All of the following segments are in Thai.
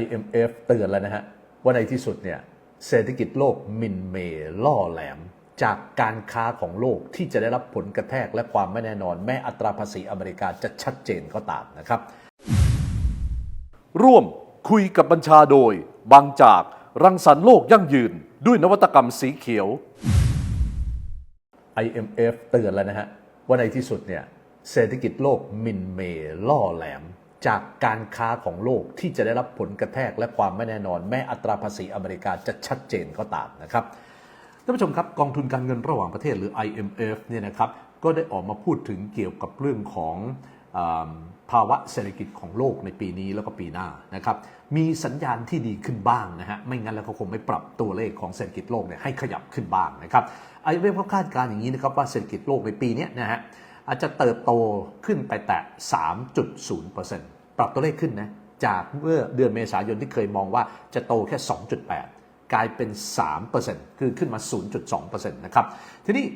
IMF เตือนแล้วนะฮะ ว่าในที่สุดเนี่ยเศรษฐกิจโลกมินเมล่อแหลม จากการค้าของโลกที่จะได้รับผลกระแทกและความไม่แน่นอน แม้อัตราภาษีอเมริกาจะชัดเจนก็ตามนะครับ ร่วมคุยกับบัญชาโดย บางจากรังสรรค์โลกยั่งยืน ด้วยนวัตกรรมสีเขียว IMF เตือนแล้วนะฮะ ว่าในที่สุดเนี่ยเศรษฐกิจโลกมินเมล่อแหลม จากการค้าของโลกที่จะได้รับผลกระแทกและความไม่แน่นอน แม้อัตราภาษีอเมริกาจะชัดเจนก็ตามนะครับท่านผู้ชมครับกองทุนการเงินระหว่างประเทศหรือ IMF เนี่ยนะครับก็ได้ออกมาพูดถึงเกี่ยวกับเรื่องของภาวะเศรษฐกิจของโลกในปีนี้แล้วก็ปีหน้านะครับ มีสัญญาณที่ดีขึ้นบ้างนะฮะ ไม่งั้นแล้วเขาคงไม่ปรับตัวเลขของเศรษฐกิจโลกเนี่ยให้ขยับขึ้นบ้างนะครับ IMF เขาคาดการณ์อย่างนี้นะครับว่าเศรษฐกิจโลกในปีนี้นะฮะ อาจจะเติบโตขึ้นไปแตะ 3.0%ปรับตัวเลขขึ้นนะจากเมื่อเดือนเมษายนที่เคยมองว่าจะโตแค่ 2.8 กลายเป็น 3%คือขึ้นมา 0.2%นะครับ ทีนี้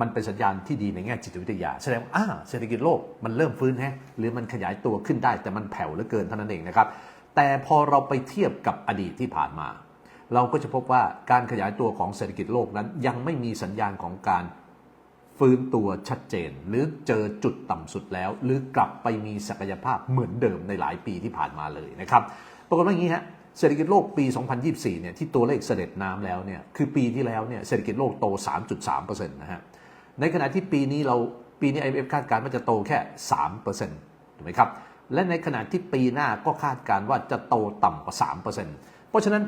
มันเป็นสัญญาณที่ดีในแง่จิตวิทยา แสดงว่าเศรษฐกิจโลกมันเริ่มฟื้นฮะหรือมันขยายตัวขึ้นได้แต่มันแผ่วเหลือเกินเท่านั้นเองนะครับ แต่พอเราไปเทียบกับอดีตที่ผ่านมา เราก็จะพบว่าการขยายตัวของเศรษฐกิจโลกนั้นยังไม่มีสัญญาณของการ ฟื้นตัวชัดเจน หรือเจอจุดต่ำสุดแล้ว หรือกลับไปมีศักยภาพเหมือนเดิมในหลายปีที่ผ่านมาเลยนะครับปรากฏว่าอย่างนี้ฮะเศรษฐกิจโลกปี 2024 เนี่ยที่ตัวเลขเสด็จน้ำแล้วเนี่ยคือปีที่แล้วเนี่ยเศรษฐกิจโลกโต 3.3%นะฮะในขณะที่ปีนี้เราปีนี้ IMF คาดการณ์ว่าจะโตแค่ 3%ถูกไหมครับและในขณะที่ปีหน้าก็คาดการณ์ว่าจะโตต่ำกว่า 3%เพราะฉะนั้น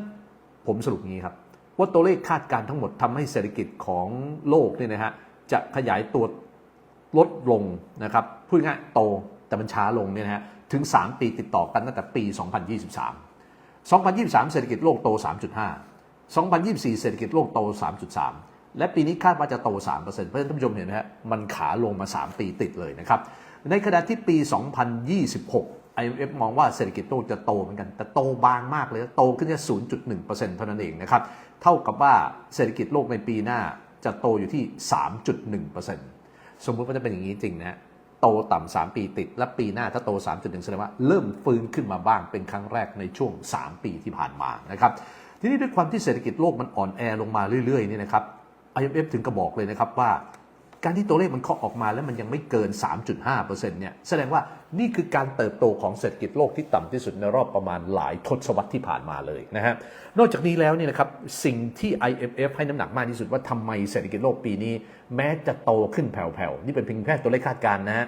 ผมสรุปงี้ครับ ว่าตัวเลขคาดการณ์ทั้งหมดทำให้เศรษฐกิจของโลกเนี่ยนะฮะ จะขยายตัวลดลงนะครับพูดง่ายโตแต่มันช้าลงเนี่ยนะฮะถึง 3 ปีติดต่อกันตั้งแต่ปี 2023 2023 เศรษฐกิจโลกโต 3.5 2024 เศรษฐกิจโลกโต 3.3 และปีนี้คาดว่าจะโต 3%เพราะฉะนั้นท่านผู้ชมเห็นไหมฮะมันขาลงมา 3 ปีติดเลยนะครับ ในขณะที่ปี 2026 IMF มองว่าเศรษฐกิจโลกจะโตเหมือนกัน แต่โตบางมากเลย โตขึ้นแค่ 0.1%เท่านั้นเองนะครับ เท่ากับว่าเศรษฐกิจโลกในปีหน้า จะโตอยู่ที่ 3.1%สมมุติว่าจะเป็นอย่างนี้จริงนะโตต่ำ3 ปีติด และปีหน้าถ้าโต 3.1 แสดงว่าเริ่มฟื้นขึ้นมาบ้างเป็นครั้งแรกในช่วง 3 ปีที่ผ่านมานะครับทีนี้ด้วยความที่เศรษฐกิจโลกมันอ่อนแอลงมาเรื่อยๆนี่นะครับ IMF ถึงกระบอกเลยนะครับว่า การที่ตัวเลขมันเคาะออกมาแล้วมันยังไม่เกิน 3.5%เนี่ยแสดงว่านี่คือการเติบโตของเศรษฐกิจโลกที่ต่ำที่สุดในรอบประมาณหลายทศวรรษที่ผ่านมาเลยนะฮะนอกจากนี้แล้วเนี่ยนะครับสิ่งที่ IMF ให้น้ำหนักมากที่สุดว่าทำไมเศรษฐกิจโลกปีนี้ แม้จะโตขึ้นแผ่วๆนี่เป็นเพียงแค่ตัวเลขคาดการณ์นะฮะ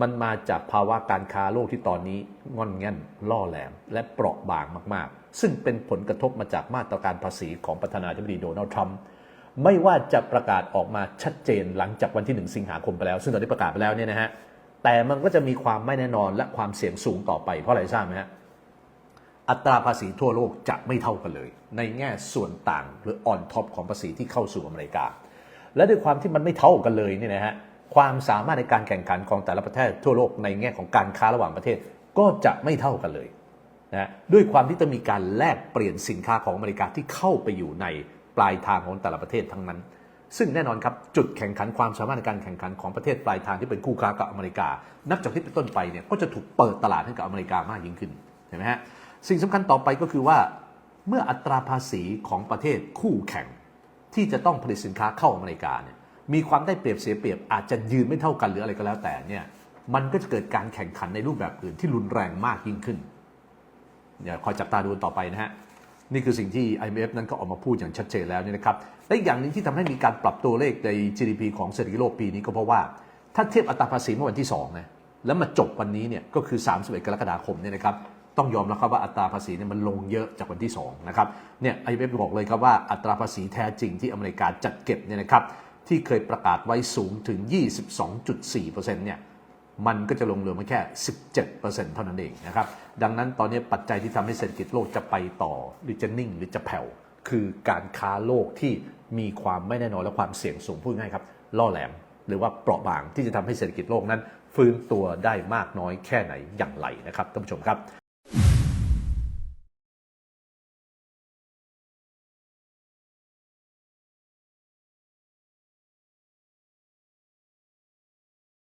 มันมาจากภาวะการค้าโลกที่ตอนนี้งอนแง่นล่อแหลม และเปราะบางมากๆ ซึ่งเป็นผลกระทบมาจากมาตรการภาษีของประธานาธิบดีโดนัลด์ทรัมป์ ไม่ว่าจะประกาศออกมาชัดเจนหลังจากวันที่ 1 สิงหาคมไปแล้ว ซึ่งตอนนี้ประกาศไปแล้วเนี่ยนะฮะแต่มันก็จะมีความไม่แน่นอนและความเสี่ยงสูงต่อไป เพราะอะไรทราบไหมฮะอัตราภาษีทั่วโลกจะไม่เท่ากันเลย ในแง่ส่วนต่างหรือออนท็อปของภาษีที่เข้าสู่อเมริกา และด้วยความที่มันไม่เท่ากันเลยเนี่ยนะฮะความสามารถในการแข่งขันของแต่ละประเทศทั่วโลกในแง่ของการค้าระหว่างประเทศก็จะไม่เท่ากันเลยนะด้วยความที่ต้องมีการแลกเปลี่ยนสินค้าของอเมริกาที่เข้าไปอยู่ใน ปลายทางของแต่ละประเทศทั้งนั้น ซึ่งแน่นอนครับจุดแข่งขันความสามารถในการแข่งขันของประเทศปลายทางที่เป็นคู่ค้ากับอเมริกา นับจากที่เป็นต้นไปเนี่ยก็จะถูกเปิดตลาดให้กับอเมริกามากยิ่งขึ้นเห็นไหมฮะสิ่งสำคัญต่อไปก็คือว่า เมื่ออัตราภาษีของประเทศคู่แข่ง ที่จะต้องผลิตสินค้าเข้าอเมริกาเนี่ยมีความได้เปรียบเสียเปรียบอาจจะยืนไม่เท่ากันหรืออะไรก็แล้วแต่เนี่ยมันก็จะเกิดการแข่งขันในรูปแบบอื่นที่รุนแรงมากยิ่งขึ้นอย่าคอยจับตาดูต่อไปนะฮะ นี่คือสิ่งที่ IMF นั้นก็ออกมาพูดอย่างชัดเจนแล้วเนี่ยนะครับและอีกอย่างหนึ่งที่ทำให้มีการปรับตัวเลขใน GDP ของเศรษฐกิจโลกปีนี้ก็เพราะว่าถ้าเทียบอัตราภาษีเมื่อวันที่2นะแล้วมาจบวันนี้เนี่ยก็คือ 31 กรกฎาคมเนี่ยนะครับต้องยอมรับครับว่าอัตราภาษีเนี่ยมันลงเยอะจากวันที่2นะครับเนี่ย IMF บอกเลยครับว่าอัตราภาษีแท้จริงที่อเมริกาจัดเก็บเนี่ยนะครับที่เคยประกาศไว้สูงถึง 22.4%เนี่ย มันก็จะลงเหลือมาแค่ 17%เท่านั้นเองนะครับ ดังนั้นตอนนี้ปัจจัยที่ทำให้เศรษฐกิจโลกจะไปต่อ หรือจะนิ่งหรือจะแผ่ว คือการค้าโลกที่มีความไม่แน่นอนและความเสี่ยงสูงพูดง่ายครับ ล่อแหลม หรือว่าเปราะบางที่จะทำให้เศรษฐกิจโลกนั้น ฟื้นตัวได้มากน้อยแค่ไหนอย่างไรนะครับท่านผู้ชมครับ